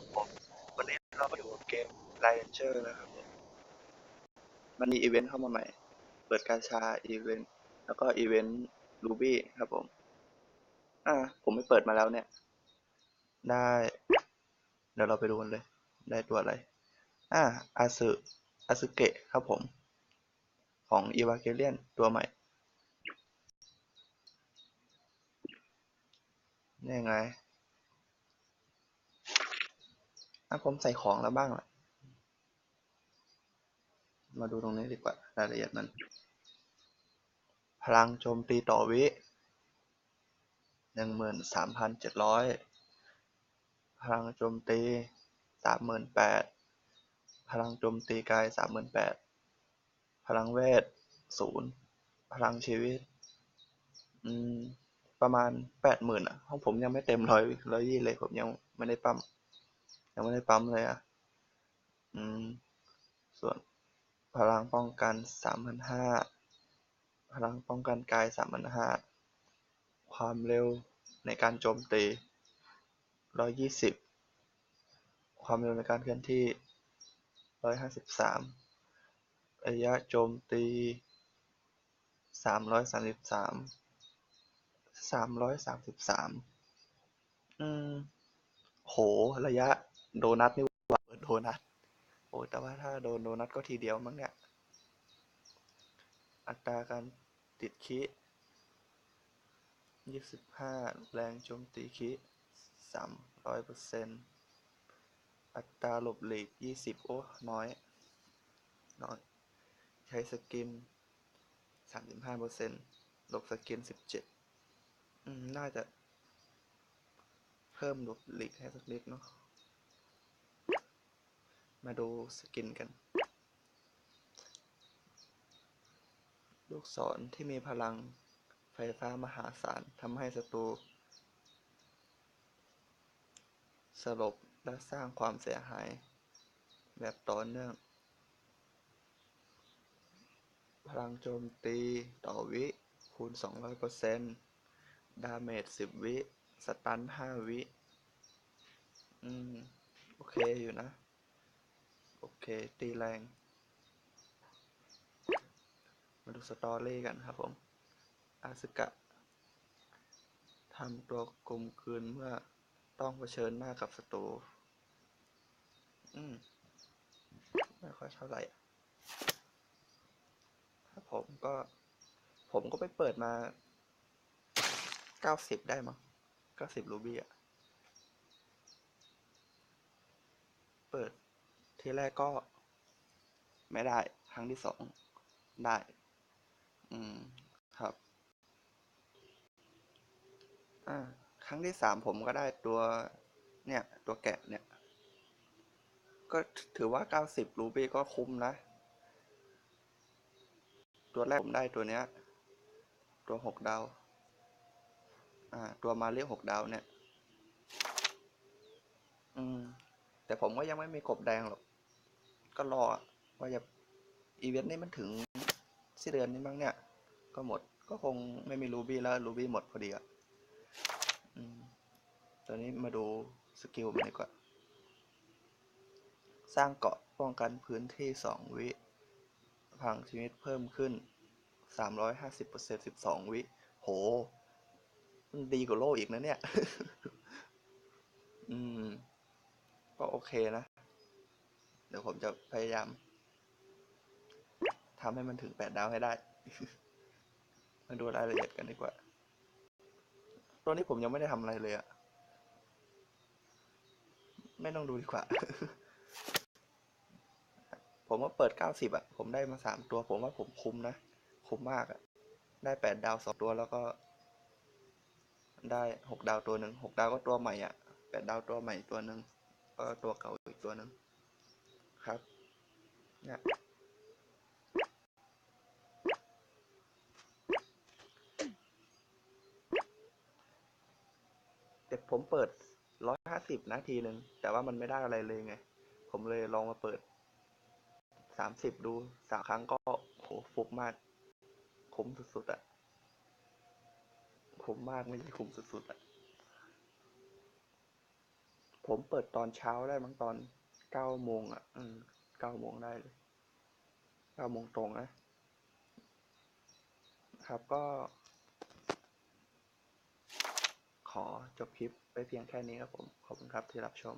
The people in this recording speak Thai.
ครับผมวันนี้เราอยู่กับเกม l i o n c e r นะครับผมมันมีอีเวนต์เข้ามาใหม่ เปิดกาชาอีเวนต์แล้วก็อีเวนต์ Ruby ครับผม อ่า ผมไม่เปิดมาแล้วเนี่ย ได้ เดี๋ยวเราไปดูกันเลย ได้ตัวอะไร อ่าอาซึอาซึเกะครับผม ของอีวาเกเลียนตัวใหม่นี่ไง อะผมใส่ของแล้วบ้างล่ะ มาดูตรงนี้ดีกว่ารายละเอียดมัน พลังโจมตีต่อวิหนึ่งหมื่นสามพันเจ็ดร้อยพลังโจมตีสามหมื่นแปดพลังโจมตีกายสามหมื่นแปดพลังเวทศูนย์พลังชีวิต อืม ประมาณแปดหมื่นอะห้องผมยังไม่เต็มร้อยร้อยยี่เลยผมยังไม่ได้ปั๊ม ยังไม่ได้ปั๊มเลยอะ อืม ส่วนพลังป้องกันสามพันห้า พลังป้องกันกายสามพันห้า ความเร็วในการโจมตีร้อยยี่สิบ ความเร็วในการเคลื่อนที่ร้อยห้าสิบสามระยะโจมตีสามร้อยสามสิบสาม สามร้อยสามสิบสาม อืม โห ระยะ โดนัทนี่ว่าเปิดโดนัทโอ้แต่ว่าถ้าโดนโดนัทก็ทีเดียวมั้งเนี่ย อัตราการติดคิยี่สิบห้าแรงโจมตีคิสามร้อยเปอร์เซ็นต์อัตราหลบหลีกยี่สิบโอ้ น้อย น้อย ใช้สกินสามสิบห้าเปอร์เซ็นต์หลบสกินสิบเจ็ดอืมน่าจะ เพิ่มหลบหลีกให้สักนิดเนาะ มาดูสกินกัน ลูกศรที่มีพลังไฟฟ้ามหาศาลทำให้ศัตรูสลบและสร้างความเสียหาย แบบต่อเนื่อง พลังโจมตีต่อวิคูณ 200%ดาเมจ 10 วิ สตัน 5 วิ อืม โอเคอยู่นะ โอเค ตีแรง มาดูสตอรี่กันครับผม อาสึกะทำตัวกลมกลืนเมื่อต้องเผชิญหน้ากับศัตรู อืม ไม่ค่อยเท่าไหร่ถ้าผมก็ ผมก็ไปเปิดมาเก้าสิบได้มั้งเก้าสิบรูบี้อะเปิด ทีแรกก็ ไม่ได้ ครั้งที่สองได้ อืม ครับ อ่า ครั้งที่สามผมก็ได้ตัว เนี่ย ตัวแกะเนี่ย ก็ถือว่าเก้าสิบรูบี้ก็คุ้มนะ ตัวแรกผมได้ตัวเนี้ย ตัวหกดาว อ่า ตัวมาเรียกหกดาวเนี่ย อืม แต่ผมก็ยังไม่มีกบแดงหรอก ก็รอว่าจะอีเวนต์นี้มันถึงสิ้นเดือนนี้มั้งเนี่ย ก็หมด ก็คงไม่มีรูบี้แล้วรูบี้หมดพอดีอะตอนนี้มาดูสกิลมันดีกว่า สร้างเกาะป้องกันพื้นที่สองวิพลังชีวิตเพิ่มขึ้นสามร้อยห้าสิบเปอร์เซ็นสิบสองวิ โหมันดีกว่าโลอีกนะเนี่ย อืม ก็โอเคนะ เดี๋ยวผมจะพยายามทำให้มันถึงแปดดาวให้ได้ มาดูรายละเอียดกันดีกว่า ตัวนี้ผมยังไม่ได้ทำอะไรเลยอะไม่ต้องดูดีกว่า ผมว่าเปิดเก้าสิบอะผมได้มาสามตัว ผมว่าผมคุ้มนะ คุ้มมากอะได้แปดดาวสองตัวแล้วก็ ได้หกดาวตัวหนึ่งหกดาวก็ตัวใหม่อะแปดดาวตัวใหม่ตัวหนึ่ง ก็ตัวเก่าอีกตัวหนึ่งครับเนี่ยแต่ผมเปิดร้อยห้าสิบนาทีหนึ่งแต่ว่ามันไม่ได้อะไรเลยไง ผมเลยลองมาเปิดสามสิบดูสามครั้งก็โหฟุกมากคุ้มสุดๆอะคุ้มมากไม่ใช่คุ้มสุดๆอะ ผมเปิดตอนเช้าได้มั้งตอนเก้าโมงอะ อืมเก้าโมงได้เลยเก้าโมงตรงนะครับก็ ขอจบคลิปไปเพียงแค่นี้ครับผม ขอบคุณครับที่รับชม